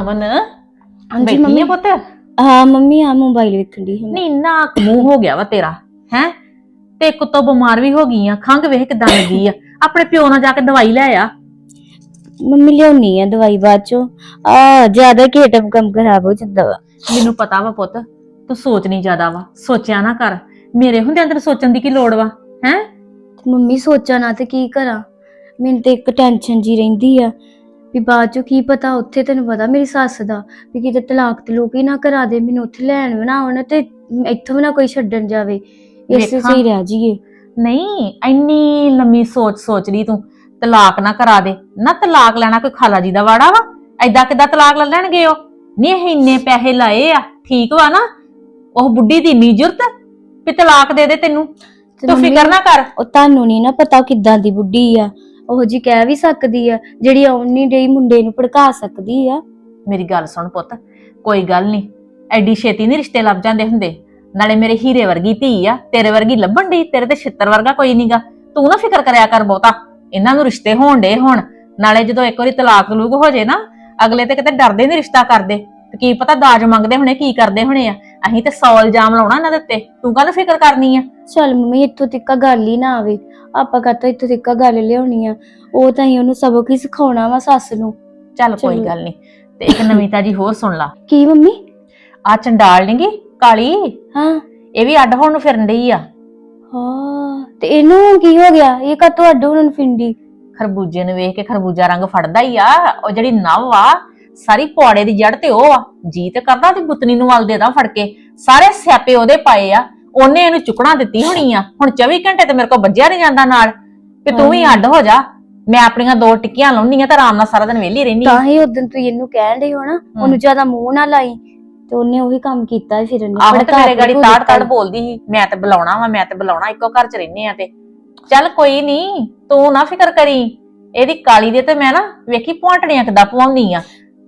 ਅਮਨ? ਹਾਂਜੀ ਬੈਠੀ ਮੰਮੀ। ਆ ਪੁੱਤ? ਹਾਂ ਮੰਮੀ ਆ ਮੋਬਾਈਲ ਵੇਖਣ ਦੀ ਨਹੀਂ ਕੁ ਮੂੰਹ ਹੋ ਗਿਆ ਵਾ ਤੇਰਾ ਹੈ? ਤੇ ਕੁੱਤੋਂ ਬਿਮਾਰ ਵੀ ਹੋ ਗਈ ਆ ਖੰਘ ਵੇਖ ਕਿਦਾਂ ਲੱਗੀ ਆ। ਆਪਣੇ ਪਿਓ ਨਾਲ ਜਾ ਕੇ ਦਵਾਈ ਲੈ ਆ। ਮੰਮੀ ਲਿਆਉਣੀ ਆ ਦਵਾਈ ਬਾਅਦ ਚੋਂ। ਆ ਜ਼ਿਆਦਾ ਘੇਟਮ ਕੰਮ ਖਰਾਬ ਹੋ ਜਾਂਦਾ ਵਾ। ਮੈਨੂੰ ਪਤਾ ਵਾ ਪੁੱਤ ਤੂੰ ਸੋਚ ਨਹੀਂ ਜ਼ਿਆਦਾ ਵਾ। ਸੋਚਿਆ ਨਾ ਕਰ ਮੇਰੇ ਹੁੰਦਿਆਂ ਤੈਨੂੰ ਸੋਚਣ ਦੀ ਕੀ ਲੋੜ ਵਾ ਹੈ? ਮੰਮੀ ਸੋਚਾਂ ਨਾ ਤੇ ਕੀ ਕਰਾਂ? ਮੈਨੂੰ ਤੇ ਇੱਕ ਟੈਨਸ਼ਨ ਜੀ ਰਹਿੰਦੀ ਆ। ਵੀ ਬਾਅਦ ਚੋਂ ਕੀ ਪਤਾ ਉੱਥੇ ਤੈਨੂੰ ਪਤਾ ਮੇਰੀ ਸੱਸ ਦਾ ਵੀ ਕਿਤੇ ਤਲਾਕ ਤਲੂਕ ਹੀ ਨਾ ਕਰਾ ਦੇ ਮੈਨੂੰ ਉੱਥੇ ਲੈਣ ਵੀ ਨਾ ਆਉਣ ਤੇ ਇੱਥੋਂ ਵੀ ਨਾ ਕੋਈ ਛੱਡਣ ਜਾਵੇ। ਇਸੇ ਵੇਖਾਂ। ਸਹੀ ਰਹਿ ਜੀਏ ਨਹੀਂ ਇੰਨੀ ਲੰਮੀ ਸੋਚ ਸੋਚ ਲਈ ਤੂੰ ਤਲਾਕ ਨਾ ਕਰਾ ਦੇ। ਨਾ ਤਲਾਕ ਲੈਣਾ ਕੋਈ ਖਾਲਾ ਜੀ ਦਾ ਵਾੜਾ ਵਾ ਐਦਾਂ ਕਿਦਾਂ ਤਲਾਕ ਲੈ ਲੈਣਗੇ ਉਹ? ਨਹੀਂ ਇਹ ਇੰਨੇ ਪੈਸੇ ਲਾਏ ਆ ਠੀਕ ਵਾ ਨਾ? ਉਹ ਬੁੱਢੀ ਦੀ ਇੰਨੀ ਜ਼ਰੂਰਤ ਵੀ ਤਲਾਕ ਦੇ ਦੇ ਤੈਨੂੰ। ਤੇ ਤੂੰ ਮੰਮੀ, ਫਿਕਰ ਨਾ ਕਰ। ਉਹ ਤੁਹਾਨੂੰ ਨਹੀਂ ਨਾ ਪਤਾ ਕਿੱਦਾਂ ਦੀ ਬੁੱਢੀ ਆ। ਉਹ ਜੀ ਕਹਿ ਵੀ ਸਕਦੀ ਆ, ਜਿਹੜੀ ਆਉਣੀ ਡਈ ਮੁੰਡੇ ਨੂੰ ਭੜਕਾ ਸਕਦੀ ਆ। ਮੇਰੀ ਗੱਲ ਸੁਣ ਪੁੱਤ, ਕੋਈ ਗੱਲ ਨਹੀਂ, ਐਡੀ ਛੇਤੀ ਨਹੀਂ ਰਿਸ਼ਤੇ ਲੱਭ ਜਾਂਦੇ ਹੁੰਦੇ। ਨਾਲੇ ਮੇਰੇ ਹੀਰੇ ਵਰਗੀ ਧੀ ਆ, ਤੇਰੇ ਵਰਗੀ ਲੱਭਣ ਦੀ ਤੇਰੇ ਤੇ ਛਿੱਤਰ ਵਰਗਾ ਕੋਈ ਨਹੀਂਗਾ ਤੂੰ ਨਾ ਫਿਕਰ ਕਰਿਆ ਕਰ ਬਹੁਤਾ, ਇਹਨਾਂ ਨੂੰ ਰਿਸ਼ਤੇ ਹੋਣ ਦੇ ਹੁਣ। ਨਾਲੇ ਜਦੋਂ ਇੱਕ ਵਾਰੀ ਤਲਾਕ ਤਲੂਕ ਹੋ ਜੇ ਨਾ, ਅਗਲੇ ਤੇ ਕਿਤੇ ਡਰਦੇ ਨਹੀਂ ਰਿਸ਼ਤਾ ਕਰਦੇ। ਤੇ ਕੀ ਪਤਾ ਦਾਜ ਮੰਗਦੇ ਹੋਣੇ, ਕੀ ਕਰਦੇ ਹੋਣੇ ਆ। ਅਸੀਂ ਤੇ 100 ਇਲਜ਼ਾਮ ਲਾਉਣਾ ਇਹਨਾਂ ਦੇ ਉੱਤੇ। ਤੂੰ ਕਾਹਦਾ ਫਿਕਰ ਕਰਨੀ ਆ? ਚੱਲ ਮੰਮੀ ਇੱਥੋਂ ਤੱਕ ਗੱਲ ਹੀ ਨਾ ਆਵੇ। ਆਪਾਂ ਕਹਤਾ ਇੱਥੋਂ ਤੱਕ ਗੱਲ ਲਿਆਉਣੀ ਆ? ਉਹ ਤਾਂ ਹੀ ਉਹਨੂੰ ਸਬਕ ਹੀ ਸਿਖਾਉਣਾ ਵਾ ਸੱਸ ਨੂੰ। ਚੱਲ ਕੋਈ ਚਲੋ। ਗੱਲ ਨਹੀਂ। ਤੇ ਇੱਕ ਨਵੀਂ ਤਾਜੀ ਹੋਰ ਸੁਣ ਲਾ। ਕੀ ਮੰਮੀ? ਆ ਚੰਡਾਲ ਨਿੰਗੀ ਕਾਲੀ? ਹਾਂ। ਇਹ ਵੀ ਅੱਡ ਹੋਣ ਨੂੰ ਫਿਰਨ ਡਈ ਆ। ਹਾਂ ਤੇ ਇਹਨੂੰ ਹੁਣ ਕੀ ਹੋ ਗਿਆ? ਇਹ ਕਾ ਤੁਹਾਡੇ ਹੁਣ ਫਿੰਡੀ ਖਰਬੂਜੇ ਨੂੰ ਵੇਖ ਕੇ ਖਰਬੂਜਾ ਰੰਗ ਫੜਦਾ ਹੀ ਆ। ਉਹ ਜਿਹੜੀ ਨਵ ਆ ਸਾਰੀ ਪੌੜੇ ਦੀ ਜੜ ਤੇ ਉਹ ਆ। ਜੀ ਤੇ ਕਰਦਾ ਤੇ ਬੁੱਤਨੀ ਨੂੰ ਵੱਲ ਦੇਦਾ ਫੜ ਕੇ। ਸਾਰੇ ਸਿਆਪੇ ਉਹਦੇ ਪਾਏ ਆ। ਉਹਨੇ ਇਹਨੂੰ ਚੁੱਕਣਾ ਦਿੱਤੀ ਹੋਣੀ ਆ। ਹੁਣ 24 ਘੰਟੇ ਤੇ ਮੇਰੇ ਕੋਲ ਵੱਜਿਆ ਨਹੀਂ ਜਾਂਦਾ ਨਾਲ। ਕਿ ਤੂੰ ਵੀ ਅੱਡ ਹੋ ਜਾ। ਮੈਂ ਆਪਣੀਆਂ ਦੋ ਟਿੱਕੀਆਂ ਲਾਉਣੀ ਆ ਤੇ ਆਰਾਮ ਨਾਲ ਸਾਰਾ ਦਿਨ ਵਿਹਲੀ ਰਹਿਣੀ ਤਾਂ ਹੀ ਉਦੋਂ ਤੂੰ ਇਹਨੂੰ ਕਹਿਣ ਡਈ ਹੋ। ਨਾ ਉਹਨੂੰ ਜ਼ਿਆਦਾ ਮੂੰਹ ਨਾ ਲਾਈ। ਤੇ ਉਹਨੇ ਉਹੀ ਕੰਮ ਕੀਤਾ ਫਿਰ ਉਹਨੇ। ਆਹੋ ਤੇ ਮੇਰੇ ਗਾੜੀ ਤਾੜ ਤਾੜ ਬੋਲਦੀ ਸੀ ਮੈਂ ਤੇ ਬੁਲਾਉਣਾ ਵਾ ਮੈਂ ਤੇ ਬੁਲਾਉਣਾ ਇੱਕੋ ਘਰ ਚ ਰਹਿੰਦੇ ਆ ਤੇ। ਚੱਲ ਕੋਈ ਨਹੀਂ ਤੂੰ ਨਾ ਫਿਕਰ ਕਰੀ। ਇਹਦੀ ਕਾਲੀ ਦੇ ਤੇ ਮੈਂ ਨਾ ਵੇਖੀ ਪੁਆਂਟਣੀਆਂ ਕਿੱਦਾਂ ਪਵਾਉਂਦੀ ਆ।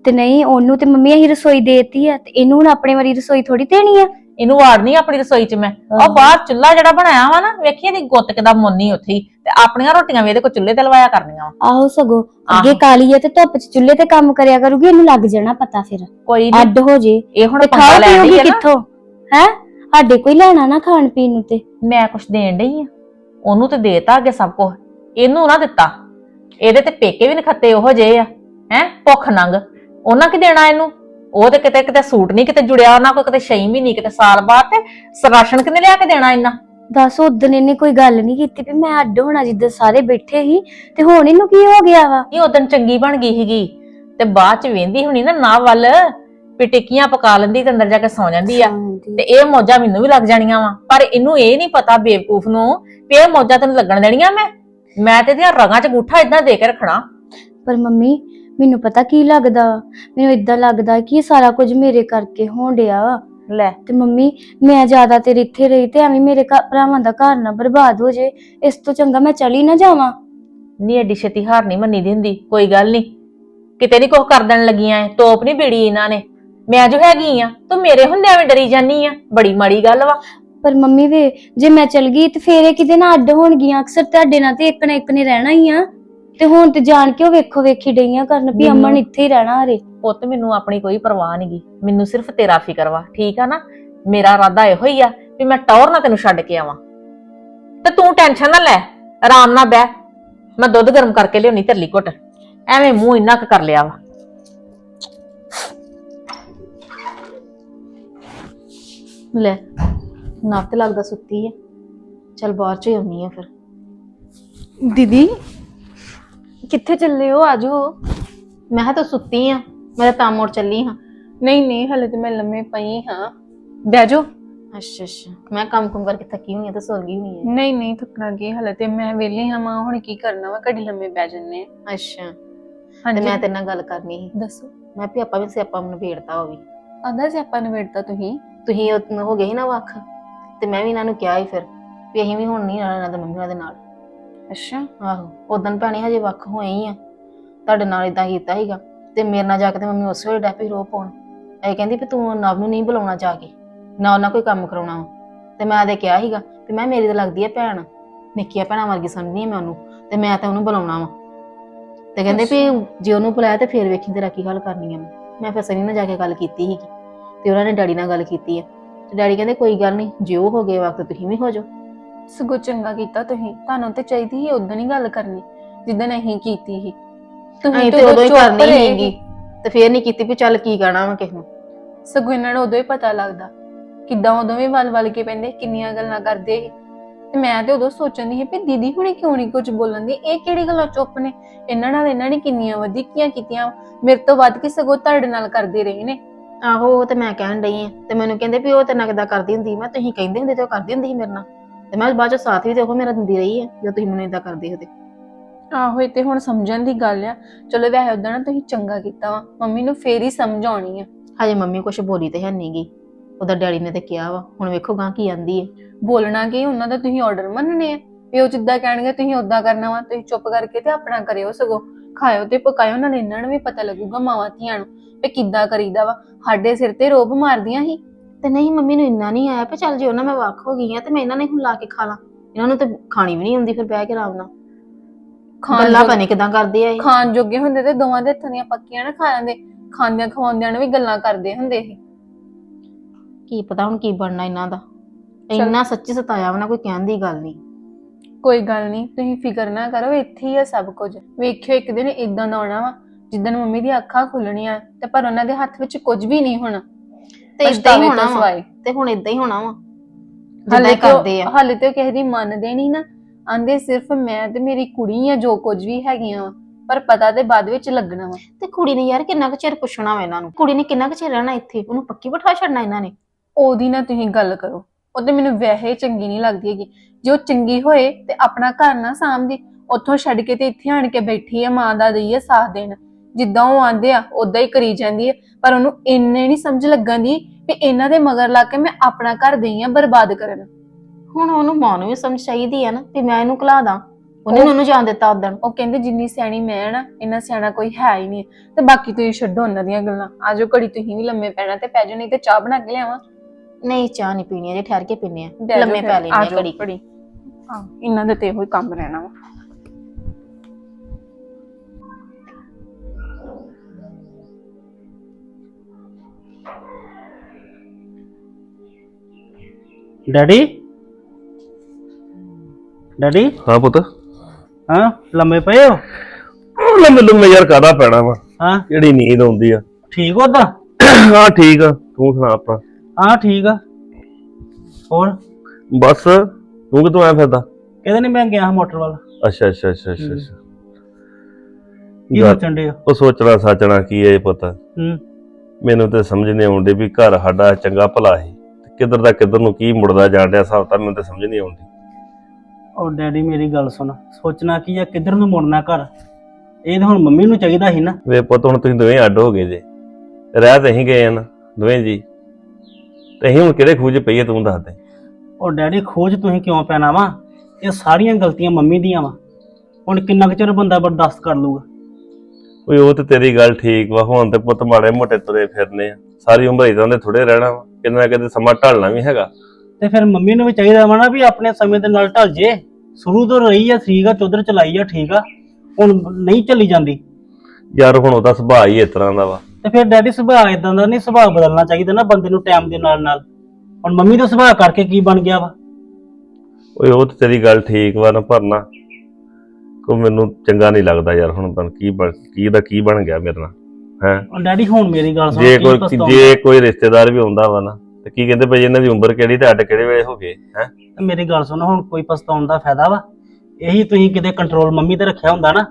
ਤੇ ਨਹੀਂ ਉਹਨੂੰ ਤੇ ਮੰਮੀ ਅਹੀ ਰਸੋਈ ਦੇਤੀ ਆ ਤੇ ਇਹਨੂੰ ਹੁਣ ਆਪਣੇ ਵਾਰੀ ਰਸੋਈ ਥੋੜੀ ਦੇਣੀ ਆ। ਇਹਨੂੰ ਵਾੜਨੀ ਆਪਣੀ ਰਸੋਈ 'ਚ ਮੈਂ। ਉਹ। ਬਾਹਰ ਚੁੱਲ੍ਹਾ ਜਿਹੜਾ ਬਣਾਇਆ ਵਾ ਨਾ ਵੇਖੀ ਇਹਦੀ ਗੁੱਤ ਕਿਦਾ ਮੁੰਨੀ ਉੱਥੇ ਹੀ। ਤੇ ਆਪਣੀਆਂ ਰੋਟੀਆਂ ਵੀ ਇਹਦੇ ਕੋਲ ਚੁੱਲ੍ਹੇ ਤੇ ਲਵਾਇਆ ਕਰਨੀਆਂ ਵਾ। ਆਹੋ ਸਗੋ ਅੱਗੇ। ਕਾਲੀ ਆ ਤੇ ਧੁੱਪ ਚ ਚੁੱਲ੍ਹੇ ਤੇ ਕੰਮ ਕਰਿਆ ਕਰੂਗੀ ਇਹਨੂੰ ਲੱਗ ਜਾਣਾ ਪਤਾ ਫਿਰ। ਕੋਈ ਨਹੀਂ ਅੱਡ ਹੋ ਜੇ। ਇਹ ਹੁਣ ਤੇ ਪੰਗਾ ਖਾ ਲੈਣ ਪੀਓਗੀ ਨਾ। ਕਿੱਥੋਂ? ਹੈ? ਸਾਡੇ ਕੋਈ ਲੈਣਾ ਨਾ ਖਾਣ ਪੀਣ ਨੂੰ ਤੇ। ਮੈਂ ਕੁਛ ਦੇਣ ਡਈ ਆ। ਉਹਨੂੰ ਤੇ ਦੇਤਾ ਅੱਗੇ ਸਭ ਕੁਝ ਇਹਨੂੰ ਨਾ ਦਿੱਤਾ। ਇਹਦੇ ਤੇ ਪੇਕੇ ਵੀ ਨਖੱਤੇ ਉਹੋ ਜੇ ਆ। ਹੈ? ਭੁੱਖ ਨੰਗ। ਉਹਨਾਂ ਕੀ ਦੇਣਾ ਇਹਨੂੰ? ਉਹ ਤੇ ਕਿਤੇ ਕਿਤੇ ਸੂਟ ਨਹੀਂ ਕਿਤੇ ਜੁੜਿਆ ਉਹਨਾਂ ਕੋਲ ਕਿਤੇ 6 ਮਹੀਨੇ ਕਿਤੇ ਸਾਲ ਬਾਅਦ ਤੇ ਰਾਸ਼ਨ ਕਿਨੇ ਲਿਆ ਕੇ ਦੇਣਾ ਇਹਨਾਂ? ਦੱਸ ਉਦੋਂ ਇਹਨੇ ਕੋਈ ਗੱਲ ਨਹੀਂ ਕੀਤੀ ਵੀ ਮੈਂ ਅੱਡ ਹੋਣਾ ਜਿੱਦਾਂ ਸਾਰੇ ਬੈਠੇ ਸੀ ਤੇ ਹੁਣ ਇਹਨੂੰ ਕੀ ਹੋ ਗਿਆ ਵਾ? ਇਹ ਉਦੋਂ ਚੰਗੀ ਬਣ ਗਈ ਸੀਗੀ ਤੇ ਬਾਅਦ ਚ ਵੇਂਦੀ ਹੁਣੀ ਨਾ ਨਾ ਵੱਲ ਵੀ ਟਿੱਕੀਆਂ ਪਕਾ ਲੈਂਦੀ ਤੇ ਅੰਦਰ ਜਾ ਕੇ ਸੌ ਜਾਂਦੀ ਆ। ਤੇ ਇਹ ਮੌਜਾਂ ਮੈਨੂੰ ਵੀ ਲੱਗ ਜਾਣੀਆਂ ਵਾ ਪਰ ਇਹਨੂੰ ਇਹ ਨਹੀਂ ਪਤਾ ਬੇਵਕੂਫ ਨੂੰ ਵੀ ਇਹ ਮੌਜਾਂ ਤੈਨੂੰ ਲੱਗਣ ਦੇਣੀਆਂ ਮੈਂ। ਮੈਂ ਤੇ ਇਹਦੀਆਂ ਰਗਾਂ 'ਚ ਗੂਠਾ ਇਦਾਂ ਦੇ ਕੇ ਰੱਖਣਾ। ਪਰ ਮੰਮੀ ਮੈਨੂੰ ਪਤਾ ਕੀ ਲੱਗਦਾ? ਵਾ? ਮੈਨੂੰ ਇਦਾਂ ਲੱਗਦਾ ਕਿ ਇਹ ਸਾਰਾ ਕੁਝ ਮੇਰੇ ਕਰਕੇ ਹੋਣ ਡਿਆ ਵਾ। ਲੈ। ਤੇ ਮੰਮੀ ਮੈਂ ਜ਼ਿਆਦਾ ਤੇਰੇ ਇੱਥੇ ਰਹੀ ਤੇ ਐਵੇਂ ਮੇਰੇ ਘਰ- ਭਰਾਵਾਂ ਦਾ ਘਰ ਨਾ ਬਰਬਾਦ ਹੋ ਜੇ। ਇਸ ਤੋਂ ਚੰਗਾ ਮੈਂ ਚਲੀ ਨਾ ਜਾਵਾਂ। ਨਹੀਂ ਐਡੀ ਛੇਤੀ ਹਾਰ ਨਹੀਂ ਮੰਨੀ ਦੀ ਹੁੰਦੀ ਕੋਈ ਗੱਲ ਨਹੀਂ ਕਿਤੇ ਨਹੀਂ ਕੁਝ ਕਰ ਦੇਣ ਲੱਗੀਆਂ ਐ ਤੋਪ ਨਹੀਂ ਬੀੜੀ ਇਹਨਾਂ ਨੇ। ਮੈਂ ਜੋ ਹੈਗੀ ਆ ਤੂੰ ਮੇਰੇ ਹੁੰਦਿਆਂ ਵੀ ਡਰੀ ਜਾਨੀ ਆ ਬੜੀ ਮਾੜੀ ਗੱਲ ਵਾ। ਪਰ ਮੰਮੀ ਵੇ ਜੇ ਮੈਂ ਚਲ ਗਈ ਤੇ ਫੇਰ ਇਹ ਕਿਤੇ ਨਾ ਅੱਡ ਹੋਣਗੀਆਂ ਅਕਸਰ ਤੁਹਾਡੇ ਨਾਲ ਤੇ ਇੱਕ ਨਾ ਇੱਕ ਨੇ ਰਹਿਣਾ ਹੀ ਆ। ਤੇ ਹੁਣ ਤੇ ਜਾਣ ਕੇ ਉਹ ਵੇਖੋ ਵੇਖੀ ਡਈਆਂ ਕਰਨ ਵੀ ਮੈਨੂੰ- ਅਮਨ ਇੱਥੇ ਹੀ ਰਹਿਣਾ ਹਰੇ। ਪੁੱਤ ਮੈਨੂੰ ਆਪਣੀ ਕੋਈ ਪਰਵਾਹ ਨਹੀਂਗੀ ਮੈਨੂੰ ਸਿਰਫ ਤੇਰਾ ਫਿਕਰ ਵਾ ਠੀਕ ਆ ਨਾ? ਮੇਰਾ ਇਰਾਦਾ ਇਹੋ ਹੀ ਆ ਵੀ ਮੈਂ ਟੌਰ ਨਾ ਤੈਨੂੰ ਛੱਡ ਕੇ ਆਵਾਂ। ਤੇ ਤੂੰ ਟੈਨਸ਼ਨ ਨਾ ਲੈ ਆਰਾਮ ਨਾਲ ਬਹਿ। ਮੈਂ ਦੁੱਧ ਗਰਮ ਕਰਕੇ ਲਿਆਉਣੀ ਧਰਲੀ ਘੁੱਟ। ਐਵੇਂ ਮੂੰਹ ਇੰਨਾ ਕੁ ਕਰ ਲਿਆ ਵਾ। ਲੈ ਨਾ ਤੇ ਲੱਗਦਾ ਸੁੱਤੀ ਹੈ ਚਲ ਬਾਹਰ ਚ ਹੀ ਆਉਣੀ ਆ ਫਿਰ। ਦੀਦੀ ਕਿੱਥੇ ਚੱਲੇ ਹੋ? ਆਜੋ। ਮੈਂ ਕਿਹਾ ਤਾਂ ਸੁੱਤੀ ਆ। ਮੈਂ ਤਾਂ ਮੁੜ ਚੱਲੀ ਹਾਂ। ਨਹੀਂ ਨਹੀਂ ਹਲੇ ਤੇ ਮੈਂ ਲੰਮੇ ਪਈ ਹਾਂ। ਬਹਿ ਜਾਓ। ਅੱਛਾ ਅੱਛਾ। ਮੈਂ ਕੰਮ ਕੁੰਮ ਕਰਕੇ ਥੱਕੀ ਹੋਈ ਆ ਤੇ ਸੌ ਗਈ ਹੋਈ ਆ। ਨਹੀਂ ਨਹੀਂ ਥੱਕਣਾ ਕੀ ਹਲੇ ਤੇ ਮੈਂ ਵਿਹਲੀ ਹਾਂ ਮਾਂ ਹੁਣ ਕੀ ਕਰਨਾ ਵਾ? ਘੜੀ ਲੰਮੇ ਬਹਿ ਜੰਨੇ ਆ। ਅੱਛਾ। ਤੇ ਹਾਂਜੀ। ਮੈਂ ਤੇਰੇ ਨਾਲ ਗੱਲ ਕਰਨੀ ਸੀ। ਦੱਸੋ। ਮੈਂ ਵੀ ਆਪਾਂ ਵੀ ਸਿਆਪਾ ਨੂੰ ਵੇੜਤਾ ਹੋਵੇ। ਆਂਦਾ ਸੀ ਆਪਾਂ ਨਵੇੜਤਾ ਤੁਸੀਂ? ਤੁਸੀਂ ਉਹ ਹੋ ਗਏ ਸੀ ਨਾ ਵੱਖ ਤੇ ਮੈਂ ਵੀ ਇਹਨਾਂ ਨੂੰ ਕਿਹਾ ਹੀ ਫਿਰ ਵੀ ਅਸੀਂ ਵੀ ਹੁਣ ਨਹੀਂ ਰਹਿਣਾ ਇਹਨਾਂ ਦੇ ਮੰਮੀ ਦੇ ਨਾਲ। ਅੱਛਾ। ਆਹੋ ਉਦੋਂ ਭੈਣੇ ਹਜੇ ਵੱਖ ਹੋਏ ਹੀ ਆ। ਤੁਹਾਡੇ ਨਾਲ ਇਦਾਂ ਕੀਤਾ ਸੀਗਾ ਤੇ ਮੇਰੇ ਨਾਲ ਜਾ ਕੇ ਤੇ ਮੰਮੀ ਉਸ ਵੇਲੇ ਡੈਪੀ ਰੋ ਪਾਉਣ। ਇਹ ਕਹਿੰਦੀ ਵੀ ਤੂੰ ਨਵ ਨੂੰ ਨਹੀਂ ਬੁਲਾਉਣਾ ਜਾ ਕੇ ਨਾ ਉਹਨਾਂ ਕੋਈ ਕੰਮ ਕਰਾਉਣਾ ਵਾ। ਤੇ ਮੈਂ ਤੇ ਕਿਹਾ ਸੀਗਾ ਵੀ ਮੈਂ ਮੇਰੀ ਤਾਂ ਲੱਗਦੀ ਆ ਭੈਣ। ਨਿੱਕੀਆਂ ਭੈਣਾਂ ਵਰਗੀ ਸਮਝਦੀ ਆ ਮੈਂ ਉਹਨੂੰ ਤੇ ਮੈਂ ਤਾਂ ਉਹਨੂੰ ਬੁਲਾਉਣਾ ਵਾ। ਤੇ ਕਹਿੰਦੇ ਵੀ ਜੇ ਉਹਨੂੰ ਬੁਲਾਇਆ ਤੇ ਫੇਰ ਵੇਖੀ ਤੇਰਾ ਕੀ ਹਾਲ ਕਰਨੀ ਆ। ਮੈਂ ਮੈਂ ਫਿਰ ਸਨੀ ਨਾਲ ਜਾ ਕੇ ਗੱਲ ਕੀਤੀ ਸੀਗੀ ਤੇ ਉਹਨਾਂ ਨੇ ਡੈਡੀ ਨਾਲ ਗੱਲ ਕੀਤੀ ਹੈ ਤੇ ਡੈਡੀ ਕਹਿੰਦੇ ਕੋਈ ਗੱਲ ਨਹੀਂ ਜੇ ਉਹ ਹੋ ਗਏ ਵਕਤ ਤੁਸੀਂ ਵੀ ਹੋ ਜਾਓ। ਸਗੋਂ ਚੰਗਾ ਕੀਤਾ ਤੁਸੀਂ। ਤੁਹਾਨੂੰ ਤੇ ਚਾਹੀਦੀ ਸੀ ਉਦੋਂ ਹੀ ਗੱਲ ਕਰਨੀ ਜਿੱਦਣ ਅਸੀਂ ਕੀਤੀ ਸੀ। ਅਸੀਂ ਤੇ ਉਦੋਂ ਹੀ ਚੁੱਪ ਕਰਨੀ ਰਹੇ ਤੇ ਫੇਰ ਨਹੀਂ ਕੀਤੀ ਵੀ ਚੱਲ ਕੀ ਕਹਿਣਾ ਵਾ ਕਿਸ ਨੂੰ। ਸਗੋਂ ਇਹਨਾਂ ਨੂੰ ਉਦੋਂ ਹੀ ਪਤਾ ਲੱਗਦਾ ਕਿੱਦਾਂ ਉਦੋਂ ਵੀ ਵੱਲ ਵੱਲ ਕੇ ਪੈਂਦੇ ਕਿੰਨੀਆਂ ਗੱਲਾਂ ਕਰਦੇ ਸੀ। ਤੇ ਮੈਂ ਤੇ ਉਦੋਂ ਸੋਚਣ ਸੀ ਵੀ ਦੀਦੀ ਹੁਣੇ ਕਿਉਂ ਨਹੀਂ ਕੁਝ ਬੋਲਣ ਦੀ ਇਹ ਕਿਹੜੀ ਗੱਲਾਂ ਚੁੱਪ ਨੇ? ਇਹਨਾਂ ਨਾਲ ਇਹਨਾਂ ਨੇ ਕਿੰਨੀਆਂ ਵਧੀਕੀਆਂ ਕੀਤੀਆਂ ਮੇਰੇ ਤੋਂ ਵੱਧ ਕੇ ਸਗੋਂ ਤੁਹਾਡੇ ਨਾਲ ਕਰਦੇ ਰਹੇ ਨੇ। ਆਹੋ ਉਹ ਤੇ ਮੈਂ ਕਹਿਣ ਡਈ ਆ। ਤੇ ਮੈਨੂੰ ਕਹਿੰਦੇ ਵੀ ਉਹ ਤੇ ਨਗਦਾ ਕਰਦੀ ਹੁੰਦੀ ਮੈਂ ਤੁਸੀਂ ਕਹਿੰਦੇ ਹੁੰਦੇ ਤੇ ਉਹ ਕਰਦੀ ਹੁੰਦੀ ਸੀ ਮੇਰੇ ਨਾਲ। ਤੇ ਮੈਂ ਬਾਅਦ ਚ ਸਾਥ ਵੀ ਤੇ ਉਹ ਮੇਰਾ ਦਿੰਦੀ ਰਹੀ ਹੈ ਜਦੋਂ ਤੁਸੀਂ ਮੈਨੂੰ ਇਦਾਂ ਕਰਦੇ ਹੋ ਤੇ। ਆਹੋ ਇਹ ਤੇ ਹੁਣ ਸਮਝਣ ਦੀ ਗੱਲ ਆ। ਚਲੋ ਵੈਸੇ ਉਦਾਂ ਨਾ ਤੁਸੀਂ ਚੰਗਾ ਕੀਤਾ ਵਾ ਮੰਮੀ ਨੂੰ ਫੇਰ ਹੀ ਸਮਝ ਆਉਣੀ ਆ। ਹਜੇ ਮੰਮੀ ਕੁਛ ਬੋਲੀ ਤੇ ਹੈ ਨਹੀਂਗੀ ਉਹਦਾ ਡੈਡੀ ਨੇ ਤੇ ਕਿਹਾ ਵਾ ਹੁਣ ਵੇਖੋ ਗਾਂ ਕੀ ਆਂਦੀ ਹੈ। ਬੋਲਣਾ ਕੀ ਉਹਨਾਂ ਦਾ ਤੁਸੀਂ ਆਰਡਰ ਮੰਨਣੇ ਆ। ਵੀ ਉਹ ਜਿੱਦਾਂ ਕਹਿਣਗੇ ਤੁਸੀਂ ਉਦਾਂ ਕਰਨਾ ਵਾ ਤੁਸੀਂ ਚੁੱਪ ਕਰਕੇ ਤੇ ਆਪਣਾ ਕਰਿਓ ਸਗੋ। ਖਾਇਓ ਤੇ ਪਕਾਇਓ ਨਾਲ ਇਹਨਾਂ ਨੂੰ ਵੀ ਪਤਾ ਲੱਗੂਗਾ ਮਾਵਾਂ ਧੀਆਂ ਨੂੰ ਵੀ ਕਿੱਦਾਂ ਕਰੀਦਾ ਵਾ। ਸਾਡੇ ਸਿਰ ਤੇ ਰੋਬ ਮਾਰਦੀਆਂ ਸੀ। ਤੇ ਨਹੀਂ ਮੰਮੀ ਨੂੰ ਇੰਨਾ ਨਹੀਂ ਆਇਆ ਵੀ ਚੱਲ ਜੇ ਉਹਨਾਂ ਮੈਂ ਵੱਖ ਹੋ ਗਈ ਆ ਤੇ ਮੈਂ ਇਹਨਾਂ ਨੇ ਹੁਣ ਲਾ ਕੇ ਖਾ ਲਾਂ। ਇਹਨਾਂ ਨੂੰ ਤੇ ਖਾਣੀ ਵੀ ਨਹੀਂ ਹੁੰਦੀ ਫਿਰ ਬਹਿ ਕੇ ਆਰਾਮ ਨਾਲ। ਖਾਣ ਗੱਲਾਂ ਕਿਦਾਂ ਕਰਦੇ ਆ ਇਹ। ਖਾਣ ਜੋਗੇ ਹੁੰਦੇ ਤੇ ਦੋਵਾਂ ਦੇ ਹੱਥਾਂ ਦੀਆਂ ਪੱਕੀਆਂ ਨਾ ਖਾ ਲੈਂਦੇ ਖਾਂਦਿਆਂ ਖਵਾਉਂਦਿਆਂ ਨੂੰ ਵੀ ਗੱਲਾਂ ਕਰਦੇ ਹੁੰਦੇ ਸੀ ਕੀ ਪਤਾ ਹੁਣ ਕੀ ਬਣਨਾ ਇਹਨਾਂ ਦਾ। ਇੰਨਾ ਸੱਚੀ ਸਤਾਇਆ ਵਾ ਨਾ ਕੋਈ ਕਹਿਣ ਦੀ ਗੱਲ ਨਹੀਂ। ਕੋਈ ਗੱਲ ਨਹੀਂ ਤੁਸੀਂ ਫਿਕਰ ਨਾ ਕਰੋ ਇੱਥੇ ਹੀ ਆ ਸਭ ਕੁਝ। ਵੇਖਿਓ ਇੱਕ ਦਿਨ ਇਦਾਂ ਦਾ ਆਉਣਾ ਵਾ ਜਿੱਦਣ ਮੰਮੀ ਦੀਆਂ ਅੱਖਾਂ ਖੁੱਲਣੀਆਂ ਤੇ ਪਰ ਉਹਨਾਂ ਦੇ ਹੱਥ ਵਿੱਚ ਕੁਝ ਵੀ ਨਹੀਂ ਹੋਣਾ। ਤੇ ਇਦਾਂ ਪਛਤਾਵੇ ਹੀ ਤੋਂ ਹੋਣਾ ਵਾ। ਸਿਵਾਏ। ਤੇ ਹੁਣ ਇਦਾਂ ਹੀ ਹੋਣਾ ਵਾ। ਜਿੱਦਾਂ ਹਾਲੇ ਇਹ ਤੇ ਉਹ- ਕਰਦੇ ਆ। ਹਾਲੇ ਤੇ ਉਹ ਕਿਸੇ ਦੀ ਮੰਨਦੇ ਨਹੀਂ ਨਾ। ਆਂਦੇ ਸਿਰਫ ਮੈਂ ਤੇ ਮੇਰੀ ਕੁੜੀ ਆ ਜੋ ਕੁਝ ਵੀ ਹੈਗੀਆਂ ਵਾਂ। ਪਰ ਪਤਾ ਤੇ ਬਾਅਦ ਵਿੱਚ ਲੱਗਣਾ ਵਾ। ਤੇ ਕੁੜੀ ਨੇ ਯਾਰ ਕਿੰਨਾ ਕੁ ਚਿਰ ਪੁੱਛਣਾ ਵਾ ਇਹਨਾਂ ਨੂੰ? ਕੁੜੀ ਨੇ ਕਿੰਨਾ ਕੁ ਚਿਰ ਰਹਿਣਾ ਇੱਥੇ? ਉਹਨੂੰ ਪੱਕੀ ਬਿਠਾ ਛੱਡਣਾ ਇਹਨਾਂ ਨੇ? ਉਹਦੀ ਨਾ ਤੁਸੀਂ ਗੱਲ ਕਰੋ। ਉਹ ਤੇ ਮੈਨੂੰ ਵੈਸੇ ਹੀ ਚੰਗੀ ਨਹੀਂ ਲੱਗਦੀ ਹੈਗੀ। ਜੇ ਉਹ ਚੰਗੀ ਹੋਏ ਤੇ ਆਪਣਾ ਘਰ ਨਾ ਸਾਂਭਦੀ ਉੱਥੋਂ ਛੱਡ ਕੇ ਤੇ ਇੱਥੇ ਆਣ ਕੇ ਬੈਠੀ ਆ ਮਾਂ ਦਾ ਦਈਏ ਸਾਥ ਦੇਣ। ਜਿੱਦਾਂ ਉਹ ਆਂਦੇ ਆ ਉਦਾਂ ਹੀ ਕਰੀ ਜਾਂਦੀ ਹੈ ਪਰ ਉਹਨੂੰ ਇੰਨੇ ਨਹੀਂ ਸਮਝ ਲੱਗਣ ਦੀ ਵੀ ਇਹਨਾਂ ਦੇ ਮਗਰ ਲਾ ਕੇ ਮੈਂ ਆਪਣਾ ਘਰ ਦਈ ਆ ਬਰਬਾਦ ਕਰਨ। ਹੁਣ ਉਹਨੂੰ ਮਾਂ ਨੂੰ ਵੀ ਸਮਝ ਚਾਹੀਦੀ ਆ ਨਾ ਵੀ ਮੈਂ ਇਹਨੂੰ ਘਲਾ ਦਾਂ। ਉਹਨੇ ਉਹਨੂੰ ਜਾਣ ਦਿੱਤਾ ਉਦਣ। ਉਹ ਕਹਿੰਦੇ ਜਿੰਨੀ ਸਿਆਣੀ ਮੈਂ ਨਾ ਇੰਨਾ ਸਿਆਣਾ ਕੋਈ ਹੈ ਹੀ ਨਹੀਂ। ਤੇ ਬਾਕੀ ਤੁਸੀਂ ਛੱਡੋ ਉਹਨਾਂ ਦੀਆਂ ਗੱਲਾਂ। ਆਜੋ ਘੜੀ ਤੁਸੀਂ ਵੀ ਲੰਮੇ ਪੈਣਾ ਤੇ ਪੈ ਜਾਓ ਨਹੀਂ ਤੇ ਚਾਹ ਬਣਾ ਕੇ ਲਿਆਵਾਂ। ਨਹੀਂ ਚਾਹ ਨਹੀਂ ਪੀਣੀ ਅਜੇ ਠਹਿਰ ਕੇ ਪੀਨੇ ਆ ਲੰਮੇ ਪੈ ਲੈਣੇ ਘੜੀ। ਘੜੀ। ਹਾਂ ਇਹਨਾਂ ਦੇ ਤੇ ਇਹੋ ਹੀ ਕੰਮ ਰਹਿਣਾ ਵਾ। ਡੈਡੀ ਡੈਡੀ ਹਾਂ ਪੁੱਤ। ਹਾਂ ਲੰਮੇ ਪਏ ਹੋ? ਲੰਮੇ ਲੰਮੇ ਯਾਰ ਕਾਦਾ ਪੈਣਾ ਵਾ? ਹਾਂ। ਜਿਹੜੀ ਨੀਂਦ ਆਉਂਦੀ ਆ? ਠੀਕ ਹੋ ਤਾਂ? ਹਾਂ ਠੀਕ ਆ। ਤੂੰ ਸੁਣਾ ਆਪਣਾ। ਹਾਂ ਠੀਕ ਆ। ਹੋਰ? ਬਸ ਤੂੰ ਕਿਤੋਂ ਆਇਆ ਫਿਰਦਾ? ਕਿਹਦੇ ਨੇ ਮੈਂ ਗਿਆ ਮੋਟਰ ਵੱਲ। ਅੱਛਾ ਅੱਛਾ ਅੱਛਾ ਅੱਛਾ। ਅੱਛਾ। ਕੀ ਗੱਲ- ਸੋਚਣ ਦੇ ਉਹ ਸੋਚਣਾ ਸਾਚਣਾ ਕੀ ਹੈ ਪੁੱਤ? ਹੂੰ। ਮੈਨੂੰ ਤੇ ਸਮਝ ਨਹੀਂ ਆਉਂਦੀ ਵੀ ਘਰ ਸਾਡਾ ਚੰਗਾ ਭਲਾ ਹੈ ਤੇ ਕਿੱਧਰ ਦਾ ਕਿੱਧਰ ਨੂੰ ਕੀ ਮੁੜਦਾ ਜਾਣ ਡਿਆ ਹਿਸਾਬ ਤਾਂ ਮੈਨੂੰ ਤੇ ਸਮਝ ਨਹੀਂ ਆਉਂਦੀ। ਉਹ ਡੈਡੀ ਮੇਰੀ ਗੱਲ ਸੁਣ ਸੋਚਣਾ ਕੀ ਆ ਕਿੱਧਰ ਨੂੰ ਮੁੜਨਾ ਘਰ? ਇਹ ਤਾਂ ਹੁਣ ਮੰਮੀ ਨੂੰ ਚਾਹੀਦਾ ਸੀ ਨਾ। ਵੇ ਪੁੱਤ ਹੁਣ ਤੁਸੀਂ ਦੋਵੇਂ ਅੱਡ ਹੋ ਗਏ ਜੇ। ਰਹਿ ਤੇ ਅਸੀਂ ਗਏ ਆ ਨਾ ਦੋਵੇਂ ਜੀ। ਤੇ ਅਸੀਂ ਹੁਣ ਕਿਹੜੇ ਖੂਜ ਪਈਏ ਤੂੰ ਦੱਸ ਦੇ। ਉਹ ਡੈਡੀ ਖੋਜ ਤੁਸੀਂ ਕਿਉਂ ਪੈਣਾ ਵਾ? ਇਹ ਸਾਰੀਆਂ ਗਲਤੀਆਂ ਮੰਮੀ ਦੀਆਂ ਵਾ। ਹੁਣ ਕਿੰਨਾ ਕੁ ਚਿਰ ਬੰਦਾ ਬਰਦਾਸ਼ਤ ਕਰ ਲੂਗਾ ਓਏ ਉਹ ਤੇ ਤੇਰੀ ਗੱਲ ਠੀਕ ਵਾ ਹੁਣ ਤੇ ਪੁੱਤ ਮਾੜੇ ਮੋਟੇ ਤੁਰੇ ਫਿਰਨੇ ਆ। ਸਾਰੀ ਉਮਰ ਇਦਾਂ ਦੇ ਥੋੜੇ ਰਹਿਣਾ ਵਾ ਕਿਤੇ ਨਾ ਕਿਤੇ ਸਮਾਂ ਢਲਣਾ ਵੀ ਹੈਗਾ। ਤੇ ਫਿਰ ਮੰਮੀ ਨੂੰ ਵੀ ਚਾਹੀਦਾ ਵਾ ਨਾ ਵੀ ਆਪਣੇ ਸਮੇਂ ਦੇ ਨਾਲ ਢਲ ਜੇ। ਸ਼ੁਰੂ ਤੋਂ ਰਹੀ ਆ ਠੀਕ ਆ ਚੌਧਰ ਚਲਾਈ ਆ ਠੀਕ ਆ ਹੁਣ ਨਹੀਂ ਚੱਲੀ ਜਾਂਦੀ। ਯਾਰ ਹੁਣ ਉਹਦਾ ਸੁਭਾਅ ਹੀ ਇਸ ਤਰ੍ਹਾਂ ਦਾ ਵਾ। ਤੇ ਫਿਰ ਡੈਡੀ ਸੁਭਾਅ ਇਦਾਂ ਦਾ ਨਹੀਂ ਸੁਭਾਅ ਬਦਲਣਾ ਚਾਹੀਦਾ ਨਾ ਬੰਦੇ ਨੂੰ ਟਾਈਮ ਦੇ ਨਾਲ ਨਾਲ। ਹੁਣ ਮੰਮੀ ਦਾ ਸੁਭਾਅ ਕਰਕੇ ਕੀ ਬਣ ਗਿਆ ਵਾ? ਓਏ ਉਹ ਤੇ ਤੇਰੀ ਗੱਲ ਠੀਕ ਵਾ ਨਾ ਭਰਨਾ ਕੋ ਮੈਨੂੰ ਚੰਗਾ ਨਹੀਂ ਲੱਗਦਾ ਯਾਰ ਹੁਣ ਬਣ ਕੀ ਬਣ ਕੀ ਦਾ ਕੀ ਬਣ ਗਿਆ ਮੇਰੇ ਨਾਲ ਹੈ? ਉਹ ਡੈਡੀ ਹੁਣ ਮੇਰੀ ਗੱਲ ਸੁਣ ਜੇ ਕੀ ਕੋਈ ਪਛਤਾਉਂਦਾ? ਜੇ ਕੋਈ ਰਿਸ਼ਤੇਦਾਰ ਵੀ ਆਉਂਦਾ ਵਾ ਨਾ ਤੇ ਕੀ ਕਹਿੰਦੇ ਭਾਈ ਇਹਨਾਂ ਦੀ ਉਮਰ ਕਿਹੜੀ ਤੇ ਅੱਡ ਕਿਹੜੇ ਵੇਲੇ ਹੋ ਗਏ ਹੈ? ਮੇਰੀ ਗੱਲ ਸੁਣੋ ਹੁਣ ਕੋਈ ਪਛਤਾਉਣ ਦਾ ਫਾਇਦਾ ਵਾ? ਇਹੀ ਤੁਸੀਂ ਕਿਤੇ ਕੰਟਰੋਲ ਮੰਮੀ ਤੇ ਰੱਖਿਆ ਹੁੰਦਾ ਨਾ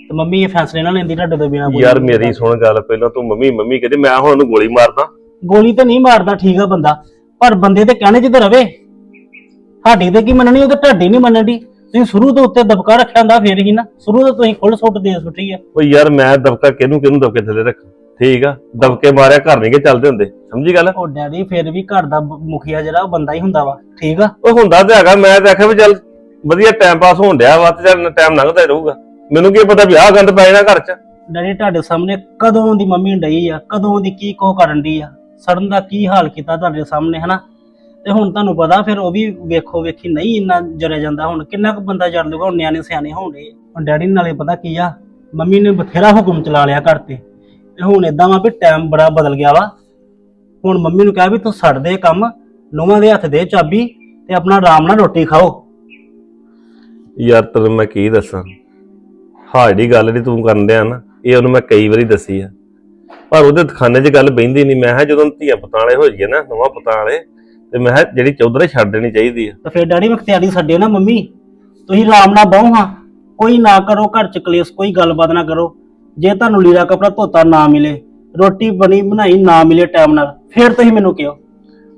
ਤੇ ਮੰਮੀ ਇਹ ਫੈਸਲੇ ਨਾ ਲੈਂਦੀ ਤੁਹਾਡੇ ਤੋਂ ਬਿਨਾ ਯਾਰ ਮੇਰੀ ਸੁਣ ਗੱਲ ਪਹਿਲਾਂ ਤੂੰ ਮੰਮੀ ਮੰਮੀ ਕਹਿੰਦੇ ਮੈਂ ਹੁਣ ਉਹਨੂੰ ਗੋਲੀ ਮਾਰਦਾ। ਗੋਲੀ ਤੇ ਨਹੀਂ ਮਾਰਦਾ ਠੀਕ ਆ ਬੰਦਾ ਪਰ ਬੰਦੇ ਤੇ ਕਹਿਣੇ ਚ ਤੇ ਰਵੇ ਸਾਡੀ ਤੇ ਕੀ ਮੰਨਣੀ ਉਹ ਤੇ ਢਾਡੀ ਨਹੀਂ ਮੰਨਣੀ ਤੁਸੀਂ ਸ਼ੁਰੂ ਤੋਂ ਉੱਤੇ ਦਬਕਾ ਰੱਖਿਆ ਹੁੰਦਾ ਫੇਰ ਹੀ ਨਾ। ਸ਼ੁਰੂ ਤੋਂ ਤੁਸੀਂ ਖੁੱਲ ਸੁੱਟ ਦੇ ਸੁੱਟੀ ਆ। ਓ ਯਾਰ ਮੈਂ ਦਬਕਾ ਕਿਹਨੂੰ ਕਿਹਨੂੰ ਦਬਕੇ ਥੱਲੇ ਰੱਖ? ਠੀਕ ਆ ਦਬਕੇ ਮਾਰਿਆ ਘਰ ਨਹੀਂ ਕੇ ਚੱਲਦੇ ਹੁੰਦੇ। ਸਮਝੀ ਗੱਲ? ਉਹ ਡੈਡੀ ਫਿਰ ਵੀ ਘਰ ਦਾ ਮੁਖੀਆ ਜਿਹੜਾ ਉਹ ਬੰਦਾ ਹੀ ਹੁੰਦਾ ਵਾ। ਠੀਕ ਆ? ਉਹ ਹੁੰਦਾ ਤੇ ਹੈਗਾ ਮੈਂ ਤੇ ਆਖਿਆ ਵੀ ਚੱਲ ਵਧੀਆ ਟਾਈਮ ਪਾਸ ਹੋਣ ਡਿਆ ਵਾ ਤੇ ਚੱਲ ਟਾਈਮ ਲੰਘਦਾ ਹੀ ਰਹੂਗਾ। ਮੈਨੂੰ ਕੀ ਪਤਾ ਵੀ ਆਹ ਗੰਦ ਪੈ ਜਾਣਾ ਘਰ 'ਚ। ਡੈਡੀ ਤੁਹਾਡੇ ਸਾਹਮਣੇ ਕਦੋਂ ਦੀ ਮੰਮੀ ਡਈ ਆ? ਕਦੋਂ ਦੀ ਕੀ ਕੋ ਕਰਨ ਦੀ ਆ? ਸੜਨ ਦਾ ਕੀ ਹਾਲ ਕੀਤਾ ਤੁਹਾਡੇ ਸਾਹਮਣੇ ਹਨਾ? ਤੇ ਹੁਣ ਤੁਹਾਨੂੰ ਪਤਾ ਫਿਰ ਉਹ ਵੀ ਵੇਖੋ ਵੇਖੀ ਨਹੀਂ ਇੰਨਾ ਜਰਿਆ ਜਾਂਦਾ ਹੁਣ ਕਿੰਨਾ ਕੁ ਬੰਦਾ ਜਰ ਲੂਗਾ ਹੁਣ ਨਿਆਣੇ ਸਿਆਣੇ ਹੋਣਗੇ ਹੁਣ ਡੈਡੀ ਨਾਲੇ ਪਤਾ ਕੀ ਆ, ਮੰਮੀ ਨੇ ਬਥੇਰਾ ਹੁਕਮ ਚਲਾ ਲਿਆ ਘਰ ਤੇ ਤੇ ਹੁਣ ਇਦਾਂ ਵਾ ਵੀ ਟਾਈਮ ਬੜਾ ਬਦਲ ਗਿਆ ਵਾ। ਹੁਣ ਮੰਮੀ ਨੂੰ ਕਿਹਾ ਵੀ ਤੂੰ ਛੱਡ ਦੇ ਕੰਮ, ਨੂੰਹਾਂ ਦੇ ਹੱਥ ਦੇ ਚਾਬੀ ਤੇ ਆਪਣਾ ਆਰਾਮ ਨਾਲ ਰੋਟੀ ਖਾਓ। ਯਾਰ ਤੈਨੂੰ ਮੈਂ ਕੀ ਦੱਸਾਂ? ਹਾਂ, ਜਿਹੜੀ ਗੱਲ ਜਿਹੜੀ ਤੂੰ ਕਰਨ ਡਿਆ ਨਾ, ਇਹ ਉਹਨੂੰ ਮੈਂ ਕਈ ਵਾਰੀ ਦੱਸੀ ਆ। ਪਰ ਉਹਦੇ ਖਾਨੇ 'ਚ ਗੱਲ ਬਹਿੰਦੀ ਨਹੀਂ, ਮੈਂ ਕਿਹਾ ਜਦੋਂ ਧੀਆਂ ਪੁੱਤਾਂ ਵਾਲੇ ਹੋ ਜਾਈਏ ਨਾ ਨਵਾਂ ਪੁੱਤਾਂ ਤੇ ਮੈਂ ਕਿਹਾ ਜਿਹੜੀ ਚੌਧਰੇ ਛੱਡ ਦੇਣੀ ਚਾਹੀਦੀ ਆ। ਤਾਂ ਫਿਰ ਡੈਡੀ ਮਖਤਿਆਰੀ ਛੱਡਿਓ ਨਾ ਮੰਮੀ। ਤੁਸੀਂ ਆਰਾਮ ਨਾਲ ਬਹੋ ਹਾਂ। ਕੋਈ ਨਾ ਕਰੋ ਘਰ ਚ ਕਲੇਸ਼, ਕੋਈ ਗੱਲਬਾਤ ਨਾ ਕਰੋ। ਜੇ ਤੁਹਾਨੂੰ ਲੀੜਾ ਕਪੜਾ ਧੋਤਾ ਨਾ ਮਿਲੇ, ਰੋਟੀ ਬਣੀ ਬਣਾਈ ਨਾ ਮਿਲੇ ਟਾਈਮ ਨਾਲ, ਫਿਰ ਤੁਸੀਂ ਮੈਨੂੰ ਕਿਹੋ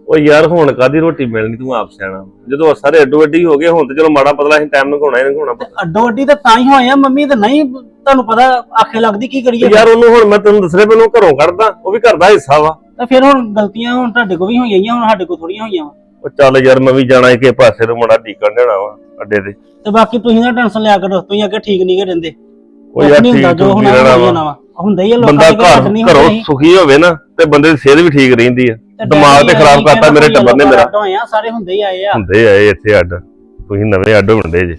ਉਹ ਯਾਰ ਹੁਣ ਕਾਦੀ ਰੋਟੀ ਮਿਲਣੀ ਤੂੰ ਆਪ ਸਿਆਣਾ? ਜਦੋਂ ਸਾਰੇ ਅੱਡੋ ਅੱਡੀ ਹੋ ਗਏ ਹੁਣ ਤੇ ਚਲੋ ਮਾੜਾ ਪਤਲਾ ਅਸੀਂ ਟਾਈਮ ਲੰਘਾਉਣਾ ਹੀ ਲੰਘਾਉਣਾ ਤੇ ਅੱਡੋ ਅੱਡੀ ਤਾਂ ਤਾਂ ਹੀ ਹੋਏ ਆ ਮੰਮੀ ਤੇ ਨਹੀਂ ਤੁਹਾਨੂੰ ਪਤਾ ਆਖੇ ਲੱਗਦੀ ਕੀ ਕਰੀਏ। ਯਾਰ ਉਹਨੂੰ ਹੁਣ ਮੈਂ ਤੈਨੂੰ ਦੱਸਰੇ ਪਹਿਲਾਂ ਘਰੋਂ ਕੱਢਦਾ ਉਹ ਵੀ ਘਰ ਦਾ ਹਿੱਸਾ ਵਾ। ਤਾਂ ਫਿਰ ਹੁਣ ਗਲਤੀਆਂ ਹੁਣ ਤੁਹਾਡੇ ਕੋਲ ਵੀ ਹੋਈਆਂ ਹੀ ਆ, ਹੁਣ ਸਾਡੇ ਕੋਲ ਥੋੜੀਆਂ ਹੋਈਆਂ ਵਾ। ਉਹ ਚੱਲ ਯਾਰ ਮੈਂ ਵੀ ਜਾਣਾ ਇੱਕ ਪਾਸੇ ਤੋਂ ਮੁੰਡਾ ਡੀਕਣ ਦੇਣਾ ਵਾ ਅੱਡੇ ਤੇ। ਤੇ ਬਾਕੀ ਤੁਸੀਂ ਨਾ ਟੈਨਸ਼ਨ ਲਿਆ ਕਰੋ ਤੁਸੀਂ ਅੱਗੇ ਠੀਕ ਨਹੀਂ ਗੇ ਰਹਿੰਦੇ। ਉਹ ਯਾਰ ਨਹੀਂ ਹੁੰਦਾ ਠੀਕ ਜੋ ਠੂਕ ਹੋਣਾ ਹੀ ਵਾ। ਹੁੰਦਾ ਆ ਲੋਕਾਂ ਬੰਦਾ ਦੇ ਘਰ ਘਰ ਨਹੀਂ ਘਰੋਂ ਹੁੰਦੇ ਸੁਖੀ ਹੋਵੇ ਨਾ ਤੇ ਬੰਦੇ ਦੀ ਸਿਹਤ ਵੀ ਠੀਕ ਰਹਿੰਦੀ ਆ। ਦਿਮਾਗ ਤੇ ਖਰਾਬ ਕਰਤਾ ਮੇਰੇ ਟੱਬਰ ਨੇ ਮੇਰਾ। ਹੋਏ ਆ ਸਾਰੇ ਹੁੰਦੇ ਹੀ ਆਏ ਆ। ਹੁੰਦੇ ਆਏ ਇੱਥੇ ਅੱਡ। ਤੁਸੀਂ ਨਵੇਂ ਅੱਡ ਹੁੰਦੇ ਜੇ।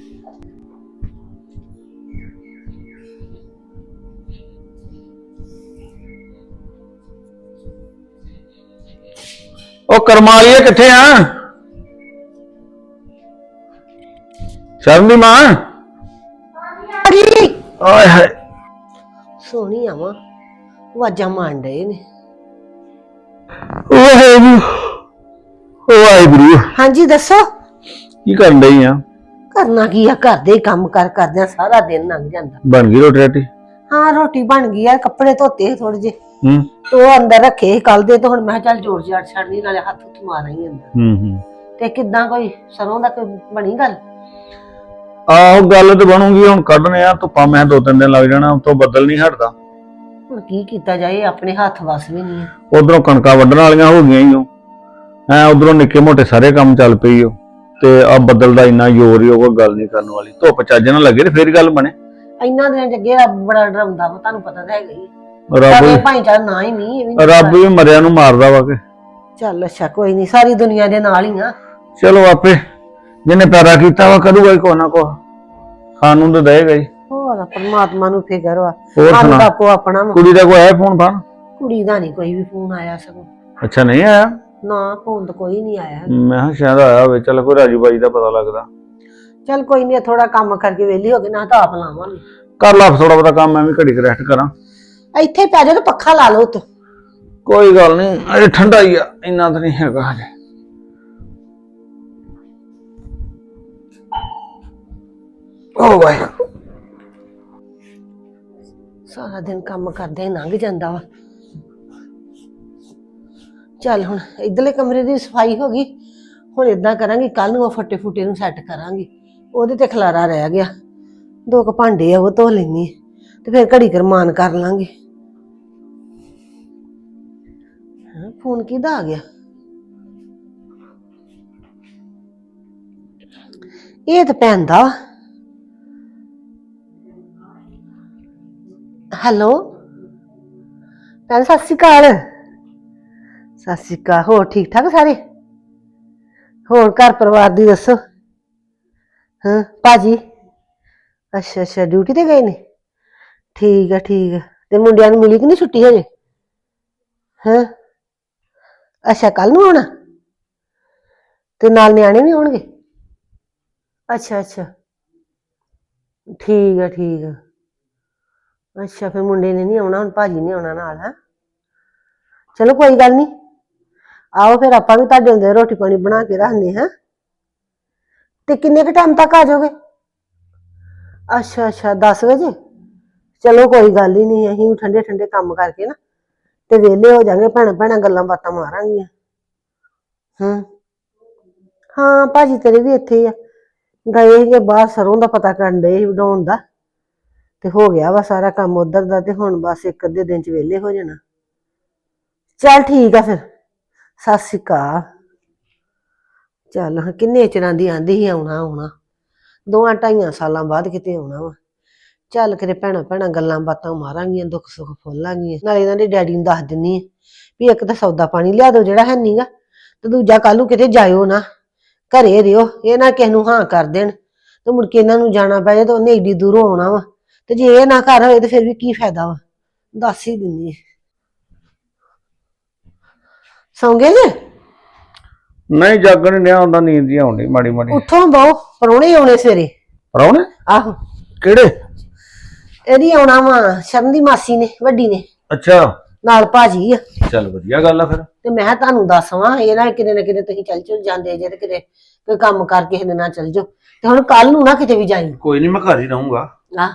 ਉਹ ਕਰਮਾਲੀਏ ਕਿੱਥੇ ਆ? ਸ਼ਰਨ ਦੀ ਮਾਂ ਓਏ ਹਾਏ। ਸੋਹਣੀ ਆਵਾਂ ਵਾਜਾਂ ਮਾਰਨ ਡਏ ਨੇ। ਓ ਵਾਹਿਗੁਰੂ। ਹਾਂਜੀ ਦੱਸੋ। ਕੀ ਕਰਨ ਡਈ ਆ? ਕਰਨਾ ਕੀ ਆ? ਘਰ ਦੇ ਹੀ ਕੰਮ ਕਰ ਕਰਦਿਆਂ ਸਾਰਾ ਦਿਨ ਲੰਘ ਜਾਂਦਾ। ਬਣ ਗਈ ਰੋਟੀ ਰਾਟੀ? ਹਾਂ ਰੋਟੀ ਬਣ ਗਈ ਆ। ਕੱਪੜੇ ਧੋਤੇ ਥੋੜੇ ਜੇ ਹੂੰ। ਤੋ ਅੰਦਰ ਰੱਖੇ ਕੱਲ ਦੇ ਤਾਂ ਹੁਣ ਮੈਂ ਕਿਹਾ ਚੱਲ ਜੋੜ ਜਾੜ ਛੱਡਣੀ ਨਾਲੇ ਹੱਥ ਉੱਠ ਮਾਰਾਂਗੀ ਅੰਦਰ। ਹੂੰ ਹੂੰ। ਤੇ ਕਿੱਦਾਂ ਕੋਈ ਸਰੋਂ ਦਾ ਕੋਈ ਬਣੀ ਗੱਲ? ਆਹੋ ਗੱਲ ਤੇ ਬਣੂਗੀ। ਹੁਣ ਕੱਢਨੇ ਆ ਧੁੱਪਾਂ ਮੈਂ ਦੋ ਤਿੰਨ ਦਿਨ ਲੱਗ ਜਾਣਾ ਉਤੋਂ ਬੱਦਲ ਨਹੀਂ ਹਟਦਾ। ਹੁਣ ਕੀ ਕੀਤਾ ਜਾਏ ਆਪਣੇ ਹੱਥ ਵਸ ਵੀ ਨਹੀਂ। ਉਧਰੋਂ ਕਣਕਾਂ ਵੱਢਣ ਵਾਲੀਆਂ ਹੋ ਗਈਆਂ ਈ ਓ। ਐ ਉਧਰੋਂ ਨਿੱਕੇ ਮੋਟੇ ਸਾਰੇ ਕੰਮ ਚੱਲ ਪਈ ਓ। ਤੇ ਆ ਬੱਦਲ ਦਾ ਇੰਨਾ ਜ਼ੋਰ ਹੀ ਉਹ ਕੋਈ ਗੱਲ ਨਹੀਂ ਕਰਨ ਵਾਲੀ। ਧੁੱਪ ਚੱਜ ਨਾਲ ਲੱਗੇ ਤੇ ਫੇਰ ਗੱਲ ਬਣੇ। ਇੰਨਾ ਦਿਨ ਜੱਗੇ ਰੱਬ ਬੜਾ ਡਰਾਉਂਦਾ ਵਾ ਤੁਹਾਨੂੰ ਪਤਾ ਤਾਂ ਹੈਗਾ ਹੀ ਰੱਬ ਵੀ ਭਾਈਚਾਰਾ ਨਾ ਹੀ ਨਹੀਂ ਇਹ ਵੀ ਨਹੀਂ ਰੱਬ ਵੀ ਮਰਿਆ ਨੂੰ ਮਾਰਦਾ ਵਾ ਕਿ। ਚੱਲ ਅੱਛਾ ਕੋਈ ਨਹੀਂ ਸਾਰੀ ਦੁਨੀਆ ਦੇ ਨਾਲ ਹੀ ਆ। ਚਲੋ ਆਪੇ ਜਿਹਨੇ ਪੈਦਾ ਕੀਤਾ ਵਾ ਕਰੂਗਾ ਹੀ ਕੋ ਨਾ ਕੋ ਖਾਣ ਨੂੰ ਤਾਂ ਦੇਗਾ ਹੀ। ਹੋਰ ਪਰਮਾਤਮਾ ਨੂੰ ਫਿਕਰ ਵਾ। ਹੋਰ ਸਾਨੂੰ ਸੁਣਾ। ਤਾਂ ਆਪਣਾ ਵਾ। ਕੁੜੀ ਦਾ ਕੋਈ ਆਇਆ ਫੋਨ ਫਾਨ? ਕੁੜੀ ਦਾ ਨਹੀਂ ਕੋਈ ਵੀ ਫੋਨ ਆਇਆ ਸਗੋਂ। ਅੱਛਾ ਨਹੀਂ ਆਇਆ? ਨਾ ਫੋਨ ਤਾਂ ਕੋਈ ਨਹੀਂ ਆਇਆ ਮੈਂ ਕਿਹਾ ਸ਼ਾਇਦ ਆਇਆ ਹੋਵੇ। ਚਲ ਕੋਈ ਰਾਜੂ ਬਾਈ ਦਾ ਪਤਾ ਲੱਗਦਾ। ਚੱਲ ਕੋਈ ਨਹੀਂ ਥੋੜਾ ਕੰਮ ਕਰਕੇ ਵਿਹਲੀ ਹੋ ਗਏ ਨਾ ਤਾਂ ਆਪ ਲਾਵਾਂਗੇ। ਕਰ ਲਾ ਥੋੜਾ ਬਹੁਤਾ ਕੰਮ ਮੈਂ ਵੀ ਘੜੀ ਰੈਸਟ ਕਰਾਂ। ਇੱਥੇ ਪੈ ਜਾ ਤੇ ਪੱਖਾ ਲਾ ਲਓ ਉੱਤੇ। ਕੋਈ ਗੱਲ ਨਹੀਂ ਅਜੇ ਠੰਡਾ ਹੀ ਆ ਇੰਨਾ ਤਾਂ ਨਹੀਂ ਹੈਗਾ ਹਜੇ। ਓ ਭਾਈ ਸਾਰਾ ਦਿਨ ਕੰਮ ਕਰਦੇ ਹੀ ਲੰਘ ਜਾਂਦਾ ਵਾ। ਚੱਲ ਹੁਣ ਇਧਰਲੇ ਕਮਰੇ ਦੀ ਸਫ਼ਾਈ ਹੋ ਗਈ। ਹੁਣ ਇਦਾਂ ਕਰਾਂਗੇ ਕੱਲ ਨੂੰ ਉਹ ਫੱਟੇ ਫੁੱਟੇ ਨੂੰ ਸੈੱਟ ਕਰਾਂਗੇ। ਉਹਦੇ ਤੇ ਖਲਾਰਾ ਰਹਿ ਗਿਆ। ਦੋ ਕੁ ਭਾਂਡੇ ਆ, ਉਹ ਧੋ ਲੈਣੀ ਤੇ ਫਿਰ ਘੜੀ ਕਰਮਾਨ ਕਰ ਲਾਂਗੇ। ਹਾਂ, ਫੋਨ ਕਿਹਦਾ ਆ ਗਿਆ? ਇਹ ਤਾਂ ਪੈਂਦਾ ਵਾ। ਹੈਲੋ। ਭੈਣ, ਸਤਿ ਸ਼੍ਰੀ ਅਕਾਲ। ਸਤਿ ਸ਼੍ਰੀ ਅਕਾਲ, ਹੋਰ ਠੀਕ ਠਾਕ ਸਾਰੇ? ਹੋਰ ਘਰ ਪਰਿਵਾਰ ਦੀ ਦੱਸੋ? ਹਾਂ, ਭਾਜੀ? ਅੱਛਾ ਅੱਛਾ, ਡਿਊਟੀ ਤੇ ਗਏ ਨੇ? ਠੀਕ ਆ ਠੀਕ ਆ। ਤੇ ਮੁੰਡਿਆਂ ਨੂੰ ਮਿਲੀ ਕਿ ਨਹੀਂ ਛੁੱਟੀ ਹਜੇ? ਹਾਂ। ਅੱਛਾ ਕੱਲ ਨੂੰ ਆਉਣਾ? ਤੇ ਨਾਲ ਨਿਆਣੇ ਵੀ ਆਉਣਗੇ? ਅੱਛਾ ਅੱਛਾ। ਠੀਕ ਆ ਠੀਕ ਆ। ਅੱਛਾ, ਫਿਰ ਮੁੰਡੇ ਨੇ ਨਹੀਂ ਆਉਣਾ, ਹੁਣ ਭਾਜੀ ਨੇ ਆਉਣਾ ਨਾਲ, ਹੈ? ਚਲੋ ਕੋਈ ਗੱਲ ਨਹੀਂ। ਆਓ ਫਿਰ, ਆਪਾਂ ਵੀ ਤੁਹਾਡੇ ਹੁੰਦੇ ਰੋਟੀ ਪਾਣੀ ਬਣਾ ਕੇ ਰੱਖਦੇ ਹਾਂ। ਤੇ ਕਿੰਨੇ ਕੁ ਟਾਈਮ ਤੱਕ ਆ ਜਾਓਗੇ? ਅੱਛਾ ਅੱਛਾ 10 ਵਜੇ? ਚਲੋ ਕੋਈ ਗੱਲ ਹੀ ਨਹੀਂ, ਅਸੀਂ ਠੰਡੇ ਠੰਡੇ ਕੰਮ ਕਰਕੇ ਨਾ, ਤੇ ਵਿਹਲੇ ਹੋ ਜਾਾਂਗੇ ਭੈਣਾਂ ਭੈਣਾਂ ਗੱਲਾਂ ਬਾਤਾਂ ਮਾਰਾਂਗੀਆਂ। ਹਾਂ। ਹਾਂ, ਭਾਜੀ ਤੇਰੇ ਵੀ ਇੱਥੇ ਹੀ ਆ। ਗਏ ਸੀਗੇ ਬਾਹਰ ਸਰੋਂ ਦਾ ਪਤਾ ਕਰਨ ਡਏ ਸੀ, ਵਡਾਉਣ ਦਾ। ਤੇ ਹੋ ਗਿਆ ਵਾ ਸਾਰਾ ਕੰਮ ਉਧਰ ਦਾ ਤੇ ਹੁਣ ਬਸ ਇੱਕ ਅੱਧੇ ਦਿਨ ਚ ਵਿਹਲੇ ਹੋ ਜਾਣਾ। ਚੱਲ ਠੀਕ ਆ ਫਿਰ। ਸਤਿ ਸ਼੍ਰੀ ਅਕਾਲ। ਚੱਲ ਹਾਂ, ਕਿੰਨੇ ਚਿਰਾਂ ਦੀ ਆਂਦੀ ਸੀ ਆਉਣਾ ਆਉਣਾ। ਦੋਆਂ ਢਾਈਆਂ ਸਾਲਾਂ ਬਾਅਦ ਕਿਤੇ ਆਉਣਾ ਵਾ। ਚੱਲ ਕਿਤੇ ਭੈਣਾਂ ਭੈਣਾਂ ਗੱਲਾਂ ਬਾਤਾਂ ਮਾਰਾਂਗੀਆਂ ਦੁੱਖ ਸੁੱਖ ਫੋਲਾਂਗੀਆਂ ਨਾਲੇ ਇਹਨਾਂ ਦੇ ਡੈਡੀ ਨੂੰ ਦੱਸ ਦਿੰਨੀ ਵੀ ਇੱਕ ਤਾਂ ਸੌਦਾ ਪਾਣੀ ਲਿਆ ਦਿਓ ਜਿਹੜਾ ਹੈ ਨੀਗਾ ਤੇ ਦੂਜਾ ਕੱਲ ਨੂੰ ਕਿਤੇ ਜਾਇਓ ਨਾ। ਘਰੇ ਰਿਓ ਇਹ ਨਾ ਕਿਸੇ ਨੂੰ ਹਾਂ ਕਰ ਦੇਣ ਤੇ ਮੁੜ ਕੇ ਇਹਨਾਂ ਨੂੰ ਜਾਣਾ ਪੈ ਜਾਏ ਤੇ ਉਹਨੇ ਏਡੀ ਦੂਰੋਂ ਆਉਣਾ ਵਾ। ਤੇ ਜੇ ਇਹ ਨਾ ਘਰ ਹੋਏ ਤੇ ਫਿਰ ਵੀ ਕੀ ਫਾਇਦਾ ਵਾ? ਦੱਸ ਹੀ ਦਿੰਦੀ ਹਾਂ। ਸੌਂ ਗਏ ਜੇ? ਨਹੀਂ ਜਾਗਣ ਨਹੀਂ ਡਿਆ ਹੁੰਦਾ ਨੀਂਦ ਹੀ ਆਉਂਦੀ ਮਾੜੀ ਮਾੜੀ। ਉੱਠੋ ਬਹੁ ਪਰੋਣੇ ਆਉਣੇ ਸਵੇਰੇ। ਪਰੌਣੇ? ਆਹੋ। ਕਿਹੜੇ? ਇਹਦੀ ਆਉਣਾ ਵਾ ਸ਼ਰਨ ਦੀ ਮਾਸੀ ਨੇ ਵੱਡੀ ਨੇ। ਅੱਛਾ। ਨਾਲ ਭਾਜੀ ਆ। ਚੱਲ ਵਧੀਆ ਗੱਲ ਆ ਫਿਰ। ਤੇ ਮੈਂ ਕਿਹਾ ਤੁਹਾਨੂੰ ਦੱਸਵਾਂ ਇਹ ਨਾ ਕਿਤੇ ਨਾ ਕਿਤੇ ਤੁਸੀਂ ਚੱਲ ਚੁਲ ਜਾਂਦੇ ਜੇ ਤੇ ਕਿਤੇ ਕੋਈ ਕੰਮ ਕਰਕੇ ਕਿਸੇ ਦੇ ਨਾਲ ਚੱਲ ਜਾਓ। ਤੇ ਹੁਣ ਕੱਲ ਨੂੰ ਨਾ ਕਿਤੇ ਵੀ ਜਾਈ। ਕੋਈ ਨਹੀਂ ਮੈਂ ਘਰ ਹੀ ਰਹੂੰਗਾ। ਆ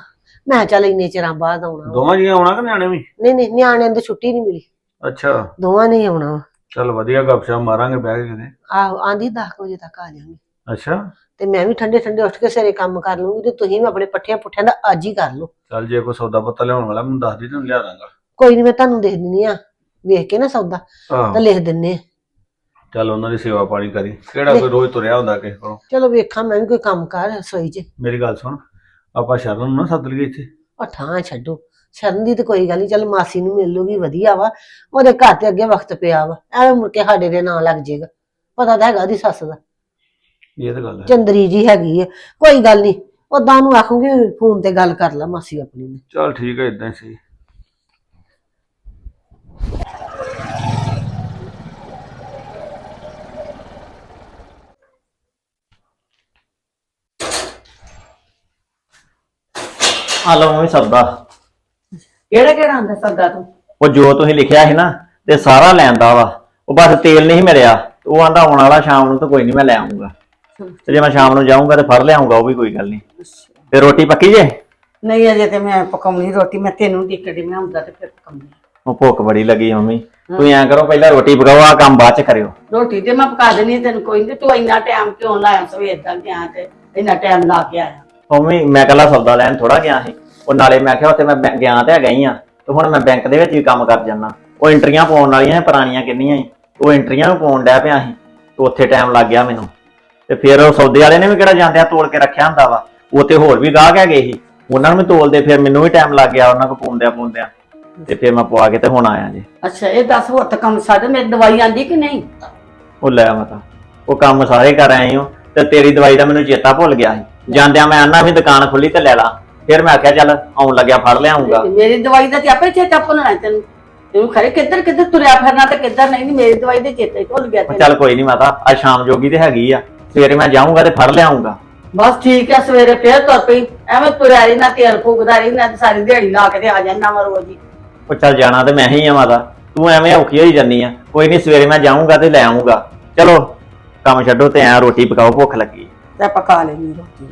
ਮੈਂ ਚੱਲ ਇੰਨੇ ਚਿਰਾਂ ਬਾਅਦ ਆਉਣਾ ਵਾ। ਦੋਵਾਂ ਜੀਆਂ ਆਉਣਾ ਕਿ ਨਿਆਣੇ ਵੀ? ਨਹੀਂ ਨਹੀਂ ਨਿਆਣਿਆਂ ਦੀ ਛੁੱਟੀ ਨਹੀਂ ਮਿਲੀ। ਅੱਛਾ। ਦੋਵਾਂ ਨੇ ਹੀ ਆਉਣਾ ਵਾ। ਚੱਲ ਵਧੀਆ ਗੱਪਸ਼ਪ ਮਾਰਾਂਗੇ ਬਹਿ ਕੇ ਕਿਤੇ। ਆਹੋ ਆਂਦੀ 10 ਵਜੇ ਤੱਕ ਆ ਜਾਵਾਂਗੇ। ਅੱਛਾ। ਤੇ ਮੈਂ ਵੀ ਠੰਡੇ ਠੰਡੇ ਉੱਠ ਕੇ ਸਵੇਰੇ ਕੰਮ ਕਰ ਲੂੰਗੀ ਤੇ ਤੁਸੀਂ ਵੀ ਆਪਣੇ ਪੱਠਿਆਂ ਪੁੱਠਿਆਂ ਦਾ ਅੱਜ ਹੀ ਕਰ ਲਓ। ਚੱਲ ਜੇ ਕੋਈ ਸੌਦਾ ਪੱਤਾ ਲਿਆਉਣ ਵਾਲਾ ਮੈਨੂੰ ਦੱਸ ਦੀ ਤੈਨੂੰ ਲਿਆ ਦਾਂਗਾ। ਕੋਈ ਨਹੀਂ ਮੈਂ ਤੁਹਾਨੂੰ ਦੇਖ ਦਿੰਨੀ ਆ। ਵੇਖ ਕੇ ਨਾ ਸੌਦਾ ਆਹੋ ਤਾਂ ਲਿਖ ਦਿੰਨੇ ਆ। ਚੱਲ ਉਹਨਾਂ ਦੀ ਸੇਵਾ ਪਾਣੀ ਕਰੀ। ਕਿਹੜਾ ਕੋਈ ਰੋਜ਼ ਤੁਰਿਆ ਹੁੰਦਾ ਕਿਸੇ ਕੋਲੋਂ? ਚਲੋ ਵੇਖਾਂ ਮੈਂ ਵੀ ਕੋਈ ਕੰਮ ਕਰ ਰਸੋਈ 'ਚ। ਮੇਰੀ ਗੱਲ ਸੁਣ। ਆਪਾਂ ਸ਼ਰਨ ਨੂੰ ਨਾ ਸੱਦ ਲਈਏ ਇੱਥੇ। ਉਹ ਠਾਂ ਛੱਡੋ। ਸ਼ਰਨ ਦੀ ਤੇ ਕੋਈ ਗੱਲ ਨਹੀਂ ਚੱਲ ਮਾਸੀ ਨੂੰ ਮਿਲ ਲੂਗੀ ਵਧੀਆ ਵਾ। ਉਹਦੇ ਘਰ ਤੇ ਅੱਗੇ ਵਕਤ ਪਿਆ ਵਾ। ਐਵੇਂ ਮੁੜ ਕੇ ਸਾਡੇ ਦੇ ਨਾਂ ਲੱਗ ਜਾਏਗਾ ਪਤਾ ਤਾਂ ਹੈਗਾ ਉਹਦੀ ਸੱਸ ਦਾ। ਇਹ ਤਾਂ ਗੱਲ ਹੈ। ਚੰਦਰੀ ਜੀ ਹੈਗੀ ਹੈ ਕੋਈ ਗੱਲ ਨਹੀਂ ਉਦਾਂ ਉਹਨੂੰ ਆਖੂਗੀ ਫੋਨ ਤੇ ਗੱਲ ਕਰ ਲੈ ਮਾਸੀ ਆਪਣੀ ਨੇ ਚੱਲ ਠੀਕ ਹੈ ਇਦਾਂ ਹੀ ਸਹੀ। ਆ ਲਓ ਮੰਮੀ ਸਬਦਾ ਕਿਹੜਾ ਕਿਹੜਾ ਆਂਦਾ ਸੱਦਾ ਤੂੰ? ਉਹ ਜੋ ਤੁਸੀਂ ਲਿਖਿਆ ਸੀ ਨਾ ਤੇ ਸਾਰਾ ਲੈਂਦਾ ਵਾ। ਉਹ ਬਸ ਤੇਲ ਨਹੀਂ ਮਿਲਿਆ। ਉਹ ਆਂਦਾ ਆਉਣ ਵਾਲਾ ਸ਼ਾਮ ਨੂੰ ਤਾਂ ਕੋਈ ਨਹੀਂ ਮੈਂ ਲੈ ਆਉਂਗਾ। ਤੇ ਜੇ ਮੈਂ ਸ਼ਾਮ ਨੂੰ ਜਾਊਂਗਾ ਤੇ ਫੜ ਲਿਆਉਂਗਾ ਉਹ ਵੀ ਕੋਈ ਗੱਲ ਨਹੀਂ। ਤੇ ਰੋਟੀ ਪੱਕੀ ਜੇ? ਨਹੀਂ ਅਜੇ ਤੇ ਮੈਂ ਪਕਾਉਣੀ ਰੋਟੀ ਮੈਂ ਤੈਨੂੰ ਮੈਂ ਹੁੰਦਾ ਤੇ ਫਿਰ ਪਕਾਉਣੀ ਉਹ ਭੁੱਖ ਬੜੀ ਲੱਗੀ ਮੰਮੀ। ਤੁਸੀਂ ਐਂ ਕਰੋ ਪਹਿਲਾਂ ਰੋਟੀ ਪਕਾਓ ਆ ਕੰਮ ਬਾਅਦ ਚ ਕਰਿਓ। ਰੋਟੀ ਤੇ ਮੈਂ ਪਕਾ ਦੇਣੀ ਤੈਨੂੰ ਕੋਈ ਨਹੀਂ ਤੂੰ ਇੰਨਾ ਟਾਈਮ ਕਿਉਂ ਲਾਇਆ? ਸਵੇਰ ਦਾ ਗਿਆ ਤੇ ਇੰਨਾ ਟਾਈਮ ਲਾ ਕੇ ਆਇਆ। ਮੰਮੀ ਮੈਂ ਕੱਲਾ ਸੌਦਾ ਲੈਣ ਥੋੜਾ ਗਿਆ ਸੀ। ਉਹ ਨਾਲੇ ਮੈਂ ਕਿਹਾ ਉੱਥੇ ਮੈਂ ਬੈਂ- ਗਿਆ ਤੇ ਹੈਗਾ ਹੀ ਆ। ਤੇ ਹੁਣ ਮੈਂ ਬੈਂਕ ਦੇ ਵਿੱਚ ਵੀ ਕੰਮ ਕਰ ਜਾਣਾ ਉਹ ਐਂਟਰੀਆਂ ਪਾਉਣ ਵਾਲੀਆਂ ਸੀ ਪੁਰਾਣੀਆਂ ਕਿੰਨੀਆਂ ਸੀ ਉਹ ਐਂਟਰੀਆਂ ਨੂੰ ਪਾਉਣ ਡਿਆ ਪਿਆ ਸੀ। ਤੇ ਉੱਥੇ ਟਾਈਮ ਲੱਗ ਗਿਆ ਮੈਨੂੰ। ਤੇ ਫਿਰ ਉਹ ਸੌਦੇ ਵਾਲੇ ਨੇ ਵੀ ਕਿਹੜਾ ਜਾਂਦਿਆਂ ਤੋਲ ਕੇ ਰੱਖਿਆ ਹੁੰਦਾ ਵਾ। ਉਹ ਤੇ ਹੋਰ ਵੀ ਗਾਹਕ ਹੈਗੇ ਸੀ। ਉਹਨਾਂ ਨੂੰ ਵੀ ਤੋਲਦੇ ਫਿਰ ਮੈਨੂੰ ਵੀ ਟਾਈਮ ਲੱਗ ਗਿਆ ਉਹਨਾਂ ਕੋ ਪਾਉਂਦਿਆਂ ਪਾਉਂਦਿਆਂ। ਤੇ ਫਿਰ ਮੈਂ ਪਵਾ ਕੇ ਤੇ ਹੁਣ ਆਇਆ ਜੀ। ਅੱਛਾ ਇਹ ਦੱਸ ਹੋਰ ਤਾਂ ਕੰਮ ਸਾਡੇ ਮੇਰੀ ਦਵਾਈ ਆਂਦੀ ਕਿ ਨਹੀਂ? ਉਹ ਲੈ ਮਤਾ ਉਹ ਕੰਮ ਸਾਰੇ ਕਰ ਆਏ ਹੋ ਤੇ ਤੇਰੀ ਦਵਾਈ ਦਾ ਮੈਨੂੰ ਚੇਤਾ ਭੁੱਲ ਗਿਆ ਸੀ। ਜਾਂਦਿਆਂ ਮੈਂ ਆਨਾ ਵੀ ਦੁਕਾਨ ਖੁੱਲੀ ਤੇ ਲੈ ਲਾ। ਫਿਰ ਮੈਂ ਆਖਿਆ ਚੱਲ ਆਉਣ ਲੱਗਿਆ ਫੜ ਲਿਆਉਂਗਾ। ਮੇਰੀ ਦਵਾਈ ਦਾ ਤੇ ਆਪੇ ਚੇਤਾ ਭੁੱਲਣਾ ਤੈਨੂੰ। ਤੈਨੂੰ ਖਰੇ ਕਿੱਧਰ ਕਿੱਧਰ ਤੁਰਿਆ ਫਿਰਨਾ ਤੇ ਕਿੱਧਰ ਨਹੀਂ ਨੀ, ਮੇਰੀ ਦਵਾਈ ਦੇ ਚੇਤੇ ਭੁੱਲ ਗਿਆ ਤੈਨੂੰ। ਚੱਲ ਕੋਈ ਨਹੀਂ ਮਾਤਾ ਅੱਜ ਸ਼ਾਮ ਜੋਗੀ ਤੇ ਹੈਗੀ ਆ। ਸਵੇਰੇ ਮੈਂ ਜਾਊਂਗਾ ਤੇ ਫੜ ਲਿਆਉਂਗਾ। ਬਸ ਠੀਕ ਹੈ ਸਵੇਰੇ ਫੇਰ ਤੁਰ ਪਈ। ਐਵੇਂ ਤੁਰਿਆ ਰਹੀ ਨਾ ਤੇਲ ਫੂਕਦਾ ਰਹੀ ਨਾ ਤੇ ਸਾਰੀ ਦਿਹਾੜੀ ਲਾ ਕੇ ਤੇ ਆ ਜਾਂਦਾ ਵਾ ਰੋਜ਼ ਹੀ। ਉਹ ਚੱਲ ਜਾਣਾ ਤੇ ਮੈਂ ਹੀ ਆ ਮਾਤਾ। ਤੂੰ ਐਵੇਂ ਔਖੀ ਹੋਈ ਜੰਨੀ ਆ। ਕੋਈ ਨਹੀਂ ਸਵੇਰੇ ਮੈਂ ਜਾਊਂਗਾ ਤੇ ਲੈ ਆਉਂਗਾ ਚਲੋ ਕੰਮ ਛੱਡੋ ਤੇ ਐ ਰੋਟੀ ਪਕਾਓ ਭੁੱਖ ਲੱਗੀ ਤੇ ਪਕਾ ਲੈਣੀ ਰੋਟੀ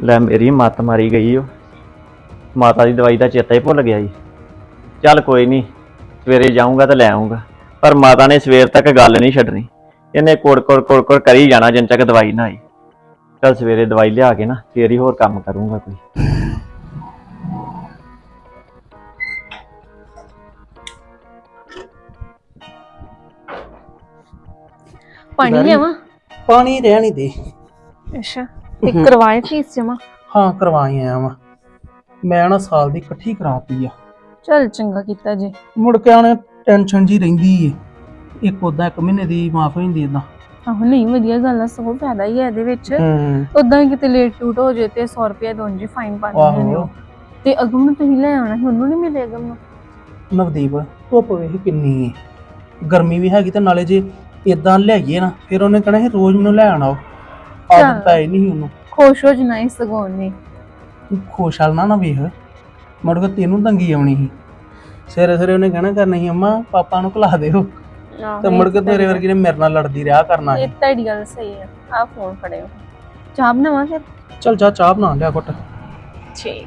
ਲੈ ਮੇਰੀ ਮੱਤ ਮਾਰੀ ਗਈ ਓ। ਮਾਤਾ ਦੀ ਦਵਾਈ ਦਾ ਚੇਤਾ ਹੀ ਭੁੱਲ ਗਿਆ ਜੀ ਚੱਲ ਕੋਈ ਨਹੀਂ ਸਵੇਰੇ ਜਾਊਂਗਾ ਤੇ ਲੈ ਆਉਂਗਾ ਪਰ ਮਾਤਾ ਨੇ ਸਵੇਰ ਤੱਕ ਗੱਲ ਨਹੀਂ ਛੱਡਣੀ। ਇਹਨੇ ਕੋੜ ਕੋੜ ਕੋੜ ਕੋੜ ਕਰੀ ਜਾਣਾ ਜਿੰਨ ਤੱਕ ਦਵਾਈ ਨਾ ਆਈ। ਚੱਲ ਸਵੇਰੇ ਦਵਾਈ ਲਿਆ ਕੇ ਨਾ ਫੇਰ ਹੀ ਹੋਰ ਕੰਮ ਕਰੂੰਗਾ ਕੋਈ। ਪਾਣੀ ਲਿਆਵਾਂ? ਪਾਣੀ ਰਹਿਣ ਹੀ ਦੇ। ਅੱਛਾ। ਤੇ ਕਰਵਾਏ ਫੀਸ ਜਮਾ? ਹਾਂ ਕਰਵਾਈ ਆਇਆ ਵਾਂ ਮੈਂ ਨਾ ਸਾਲ ਦੀ ਇਕੱਠੀ ਕਰਾਤੀ ਆ। ਚੱਲ ਚੰਗਾ ਕੀਤਾ ਜੀ। ਮੁੜ ਕੇ ਆਣੇ ਟੈਨਸ਼ਨ ਜੀ ਰਹਿੰਦੀ ਏ। ਇੱਕ ਉਦਾਂ ਇੱਕ ਮਹੀਨੇ ਦੀ ਮਾਫ ਹੋ ਜਾਂਦੀ ਇਦਾਂ ਆਹੋ ਨਹੀਂ ਵਧੀਆ ਗੱਲ ਆ ਸਗੋਂ ਫਾਇਦਾ ਹੀ ਹੈ ਇਹਦੇ ਵਿੱਚ। ਹੂੰ। ਉਦਾਂ ਹੀ ਕਿਤੇ ਲੇਟ ਟੂਟ ਹੋ ਜੇ ਤੇ 100 ਰੁਪਏ ਦੋਨ ਜੀ ਫਾਈਨ ਪਾ ਦਿੰਦੇ ਨੇ ਆਹੋ। ਉਹ। ਤੇ ਅਗਮ ਨੂੰ ਤੁਸੀਂ ਲੈ ਆਉਣਾ ਸੀ ਉਹਨੂੰ ਨਹੀਂ ਮਿਲੇ ਅਗਮ ਨੂੰ? ਨਵਦੀਪ ਧੁੱਪ ਵੇਖ ਕਿੰਨੀ ਏ। ਗਰਮੀ ਵੀ ਹੈਗੀ ਤੇ ਨਾਲੇ ਜੇ ਇਦਾਂ ਲਿਆਈਏ ਨਾ ਫਿਰ ਉਹਨੇ ਕਹਣਾ ਇਹ ਰੋਜ਼ ਮੈਨੂੰ ਲੈ ਆਣਾ ਆਦਤ ਚੱਲ। ਪੈ ਨਹੀਂ ਉਹਨੂੰ। ਖੁਸ਼ ਹੋ ਜਨਾ ਇਸ ਨੇ ਤੂੰ ਖੁਸ਼ ਹਾਲ ਨਾ ਨਾ ਵੇਖ। ਮੁੜ ਕੇ ਤੈਨੂੰ ਤੰਗੀ ਆਉਣੀ ਸੀ। ਸਵੇਰੇ ਸਵੇਰੇ ਉਹਨੇ ਕਹਿਣਾ ਕਰਨਾ ਸੀ ਅੰਮਾ ਪਾਪਾ ਨੂੰ ਖਿਲਾ ਦਿਓ। ਤੇ ਮੁੜ ਕੇ ਤੇਰੇ ਵਰਗੀ ਨੇ ਮੇਰੇ ਨਾਲ ਲੜਦੀ ਰਿਹਾ ਕਰਨਾ ਇਹ ਤੁਹਾਡੀ ਗੱਲ ਸਹੀ ਹੈ ਆ ਫੋਨ ਫੜਿਓ। ਚਾਹ ਬਣਾਵਾਂ ਫਿਰ? ਚਲ ਜਾ ਚਾਹ ਬਣਾ ਲਿਆ ਘੁੱਟ। ਠੀਕ।